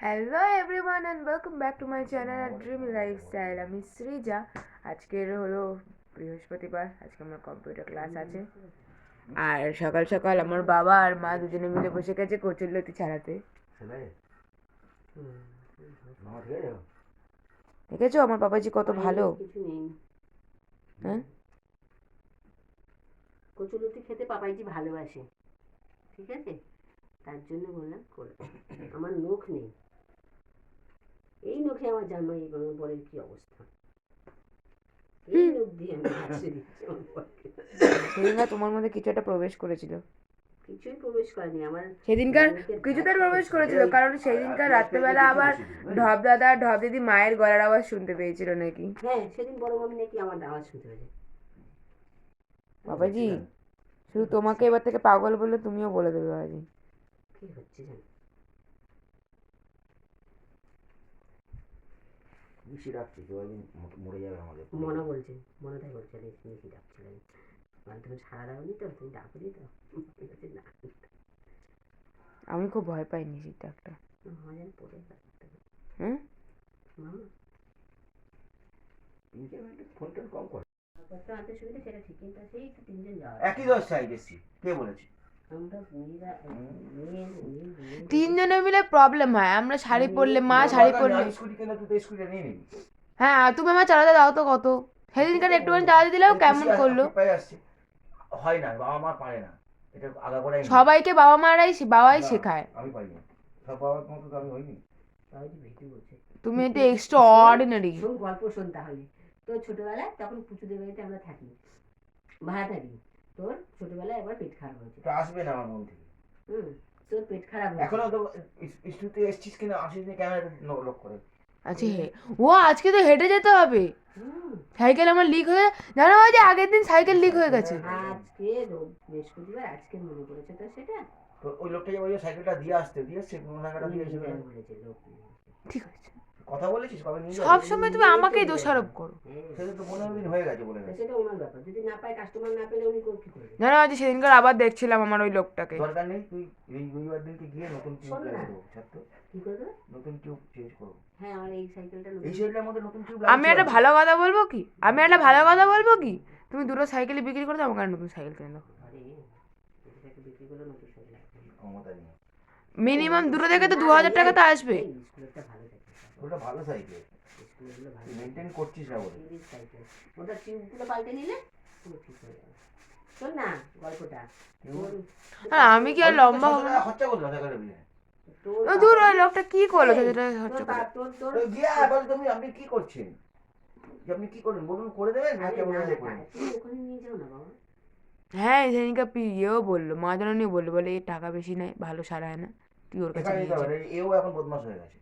Hello everyone and welcome back to my channel R dream lifestyle আমি শ্রীজা আজকের হলো বৃহস্পতিবার। আজকে আমার কম্পিউটার ক্লাস আছে। আর সকাল সকাল আমার বাবা আর মা দুজনে মিলে বসে গেছে কচুরলতি ছাড়াতে। দেখেছ আমার বাবাজি কত ভালো? কিছু নেই। হ্যাঁ? কচুলতি খেতে পাপাইজি ভালোবাসে। ঠিক আছে? তার জন্য বললাম করে। আমার নখ নেই। এই নখে আমার জামাই আমার বরের কি অবস্থা? এই নখ দিয়ে আমি হাসি দিচ্ছি আমার বরকে। সেদিনকার তোমার মধ্যে কিছু একটা প্রবেশ করেছিল। কিছুই প্রবেশ করেনি আমার সেদিনকার প্রবেশ করেছিল। কারণ সেদিনকার রাত্রেবেলা আবার ঢপ দাদা আর ঢপ দিদি মায়ের গলার আওয়াজ শুনতে পেয়েছিল নাকি? হ্যাঁ সেদিন বড় মামি নাকি আমার আওয়াজ শুনতে পেয়েছে। বাবাজি শুধু তোমাকে এবার থেকে পাগল বলে তুমিও বলে দেবে বাবাজি। কি হচ্ছে জানো। বেশি রাখছি কেউ একদিন মরে যাবে আমাদের মনে বলছে মনে তাই বলছে কি ডাকছিলেন মানে তুমি সারা দাওনি তো তুমি ডাকুনি তো? আমি না আমি খুব ভয় পাই নিশির ডাকটা হ্যাঁ মামা ফোন টোন কম কর কত আনতে সুবিধা সেটা ঠিক কিন্তু সেই তো তিনজন যাওয়া। একই দশ চাই বেশি কে বলেছে? আমরা মেয়েরা মেয়ে মেয়ে মেয়ে তিনজনে মিলে প্রবলেম হয়। আমরা শাড়ি পরলে মা শাড়ি পরলে তো হ্যাঁ তুমি আমার চালাতে দাও তো কত। সেদিনকার একটুখানি চালাতে দিলেও কেমন করল? হয় না বাবা মা পারে না। এটা সবাইকে বাবা মারাই বাবাই শেখায়। আমি পারি না। সব বাবার মতো তো আমি হইনি। সবাই যে ভেটে বলছে তুমি একটু এক্সট্রা অর্ডিনারি গল্প শোন তাহলে। তোর ছোটবেলায় তখন পুচুদের বাড়িতে আমরা থাকি। ভাড়া থাকি। তোর ছোটবেলায় একবার পেট খারাপ হয়েছে। আসবে না আমার মন থেকে। হুম। তোর পেট খারাপ এখনও তো স্টুডিও এসছিস কিনা আসিস নি ক্যামেরা লক করে। আচ্ছা ও আজকে তো হেঁটে যেতে হবে। সাইকেল আমার লিক হয়ে জানো ওই যে আগের দিন সাইকেল লিক হয়ে গেছে। আজকে বৃহস্পতিবার আজকে মনে পড়েছে তো সেটা। ওই লোকটা যে ওই সাইকেলটা দিয়ে আসতে দিয়ে সে কোনো টাকাটা দিয়ে। ঠিক আছে। কথা বলেছিস? কবে নিয়ে সব সময় তুমি আমাকেই দোষারোপ করো। সেটা তো পনেরো দিন হয়ে গেছে বলে সেটা ওনার ব্যাপার। যদি না পায় কাস্টমার না পেলে উনি কি করবে জানো আজ সেদিনকার আবার দেখছিলাম আমার ওই লোকটাকে। দরকার নেই তুই এই রবিবার দিনকে গিয়ে নতুন টিউব দেবো ছাত্র কি করবে? নতুন টিউব চেঞ্জ করব হ্যাঁ আমার এই সাইকেলটা এই নতুন মধ্যে নতুন টিউব আমি একটা ভালো কথা বলব কি? আমি একটা ভালো কথা বলব কি? তুমি দুটো সাইকেল বিক্রি করে দাও আমাকে নতুন সাইকেল কিনে দাও। বিক্রি করলে নতুন সাইকেল ক্ষমতা নেই। মিনিমাম দুটো থেকে তো দু হাজার টাকা তো আসবে। স্কুলেরটা ভালো ওটা ভালো সাইকেল তুই মেনটেন করছিস না বলে। সাইকেল ওটা টিউবগুলো পাল্টে নিলে পুরো ঠিক হয়ে যাবে। শোন না গল্পটা। আর আমি কি আর লম্বা হব? না? খরচা ও দূর ওই লোকটা কি করল? সেটা তো গিয়ে বল তুমি আপনি কি করছেন? যে আপনি কি করবেন? বলুন করে দেবেন? না কেমন হয়ে না, করবেন তুমি ওখানে নিয়ে যাও না বাবা। হ্যাঁ সেদিনকে পি- ইয়েও বলল মা জননী বলল বলে এই টাকা বেশি নেয় ভালো সারায় না। তুই ওর কাছে নিয়ে এও এখন বদমাস হয়ে গেছে।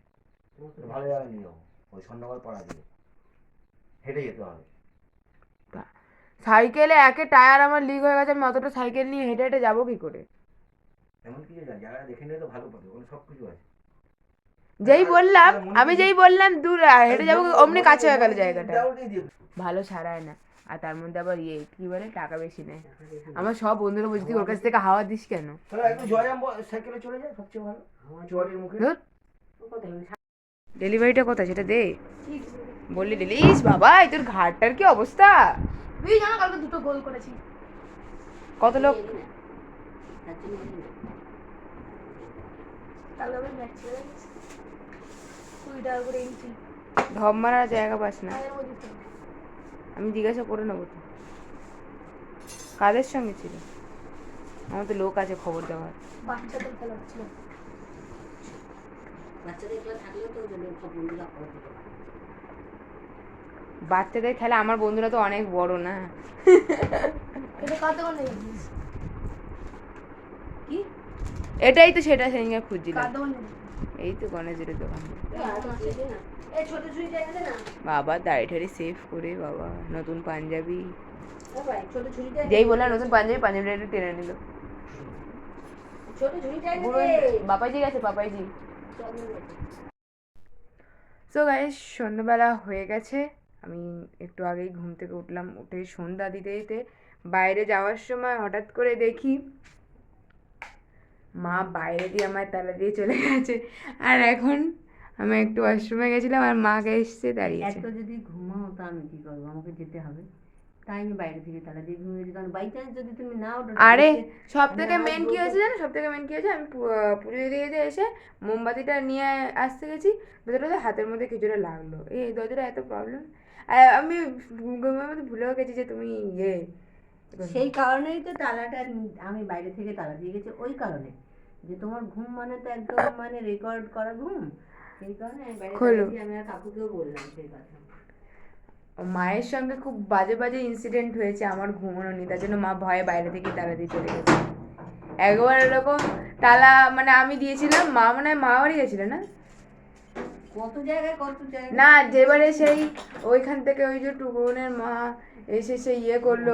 ভালো জায়গায় নিয়ে যাব ওই স্বর্ণগর পাড়া দিয়ে। হেঁটে যেতে হবে। সাইকেলে একে টায়ার আমার লিক হয়ে গেছে আমি অতটা সাইকেল নিয়ে হেঁটে হেঁটে যাব কি করে? এমন কিছু না জায়গাটা দেখে নিলে তো ভালো পাবে ওখানে সব কিছু আছে। যেই বললাম আমি যেই বললাম দূর হেঁটে যাব অমনি কাছে হয়ে গেল জায়গাটা। ভালো সারায় না। আর তার মধ্যে আবার ইয়ে কি বলে টাকা বেশি নেয়। আমার সব বন্ধুরা বলছি ওর কাছ থেকে হাওয়া দিস কেন? তাহলে একটু জয়াম সাইকেলে চলে যায় সবচেয়ে ভালো। আমার মুখে ডেলিভারিটা কোথায়? সেটা দে। বললি ডেলিস বাবা এই তোর ঘাটটার কি অবস্থা? তুই জানো কালকে দুটো গোল করেছি কত লোক? ঢপ মারার জায়গা পাস না। আমি জিজ্ঞাসা করে নেব তো। কাদের সঙ্গে ছিল? আমার তো লোক আছে খবর দেওয়ার। বাচ্চাদের খেলা হচ্ছিল। বাচ্চাদের খেলা থাকলেও তো সব বন্ধুরা খবর পারে। বাচ্চাদের খেলা আমার বন্ধুরা তো অনেক বড় না? কি? এটাই তো সেটা সেদিনকে খুঁজছিলাম? এই তো গণেশের দোকান। বাবা দাড়ি ঠাড়ি সেভ করে বাবা নতুন পাঞ্জাবি। যেই বললাম নতুন পাঞ্জাবি পাঞ্জাবিটা একটু টেনে নিল। বাপাইজি গেছে বাপাইজি। সো গাইস সন্ধ্যাবেলা হয়ে গেছে। আমি একটু আগেই ঘুম থেকে উঠলাম, উঠে সন্ধ্যা দিতে দিতে বাইরে যাওয়ার সময় হঠাৎ করে দেখি মা বাইরে দিয়ে আমার তালা দিয়ে চলে গেছে। আর এখন আমি একটু ওয়াশরুমে গেছিলাম আর মাকে এসছে দাঁড়িয়ে এত যদি ঘুমাও তা আমি কি করব? আমাকে যেতে হবে। তাই আমি বাইরে থেকে তালা দিয়ে ঘুমিয়েছি কারণ বাই চান্স যদি তুমি না ওঠো আরে সব থেকে মেন কি হয়েছে জানো? সব থেকে মেন কি হয়েছে? আমি পুজো দিতে দিতে এসে মোমবাতিটা নিয়ে আসতে গেছি। ভেতরে হাতের মধ্যে কিছুটা লাগল। এই দরজাটা এত প্রবলেম আর আমি ঘুমের মধ্যে ভুলেও গেছি যে তুমি ইয়ে। সেই কারণেই তো তালাটা আমি বাইরে থেকে তালা দিয়ে গেছি। ওই কারণে যে তোমার ঘুম মানে তো একদম মানে রেকর্ড করা ঘুম। সেই কারণে আমি বাইরে দিয়ে আমি আর কাকুকেও বললাম সেই কথা। মায়ের সঙ্গে খুব বাজে বাজে ইনসিডেন্ট হয়েছে আমার ঘুমানো নি তার জন্য মা ভয়ে বাইরে থেকে তালা দিয়ে চলে গেছে। একবার এরকম তালা মানে আমি দিয়েছিলাম মা মনে হয় মা বাড়ি গেছিল না? কত জায়গায় কত জায়গায়? না যেবারে সেই ওইখান থেকে ওই যে টুকুনের মা এসে সে ইয়ে করল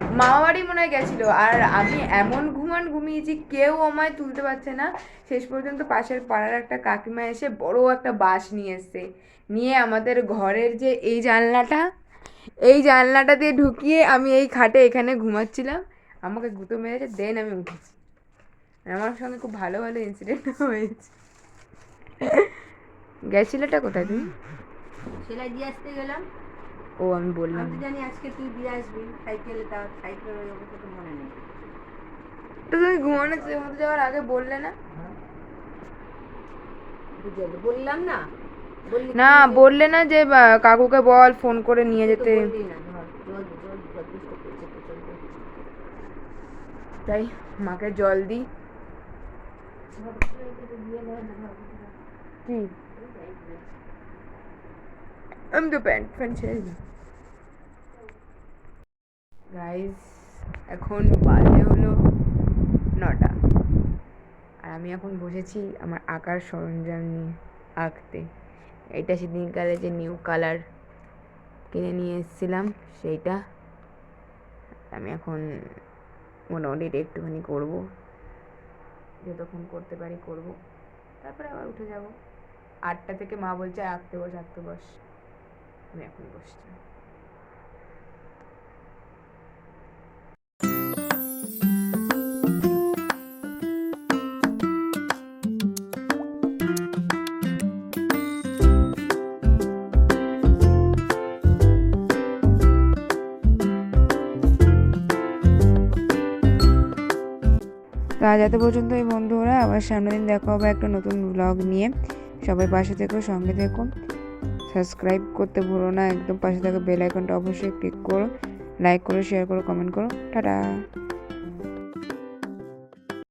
মামা বাড়ি মনে হয় গেছিল। আর আমি এমন ঘুমান ঘুমিয়েছি, কেউ আমায় তুলতে পারছে না। শেষ পর্যন্ত পাশের পাড়ার একটা কাকিমা এসে বড় একটা বাঁশ নিয়ে এসছে। নিয়ে আমাদের ঘরের যে এই জানলাটা এই জানলাটা দিয়ে ঢুকিয়ে আমি এই খাটে এখানে ঘুমাচ্ছিলাম। আমাকে গুঁতো মেরেছে, দেন আমি উঠেছি। আমার সঙ্গে খুব ভালো ভালো ইনসিডেন্ট হয়েছে। গেছিলোটা কোথায় তুমি? সেলাই দিয়ে আসতে গেলাম। ও আমি বললাম। আমি জানি আজকে তুই দিয়ে আসবি সাইকেলে তা ওই অবস্থা তো মনে নেই। তো তুমি ঘুমানো মতো যাওয়ার আগে বললে না? বললাম না। না বললে না যে কাকুকে বল ফোন করে নিয়ে যেতে। তাই মাকে জল দিই কি? আমি তো প্যান্ট প্যান্ট ছেড়ে এখন বাজে হলো নটা। আর আমি এখন বসেছি আমার আঁকার সরঞ্জাম নিয়ে আঁকতে। এটা সেদিনকালে যে নিউ কালার কিনে নিয়ে এসেছিলাম, সেইটা। আমি এখন মোটামুটি এটা একটুখানি করব। যতক্ষণ করতে পারি করব। তারপরে আবার উঠে যাব। আটটা থেকে মা বলছে আঁকতে বস আঁকতে বস। আমি এখন বসছি। আজ এত পর্যন্তই বন্ধুরা, আবার সামনের দিন দেখা হবে একটা নতুন ব্লগ নিয়ে। সবাই পাশে থেকো, সঙ্গে থেকো। সাবস্ক্রাইব করতে ভুলো না, একদম পাশে থাকা বেল আইকনটা অবশ্যই ক্লিক করো লাইক করো শেয়ার করো কমেন্ট করো, টাটা।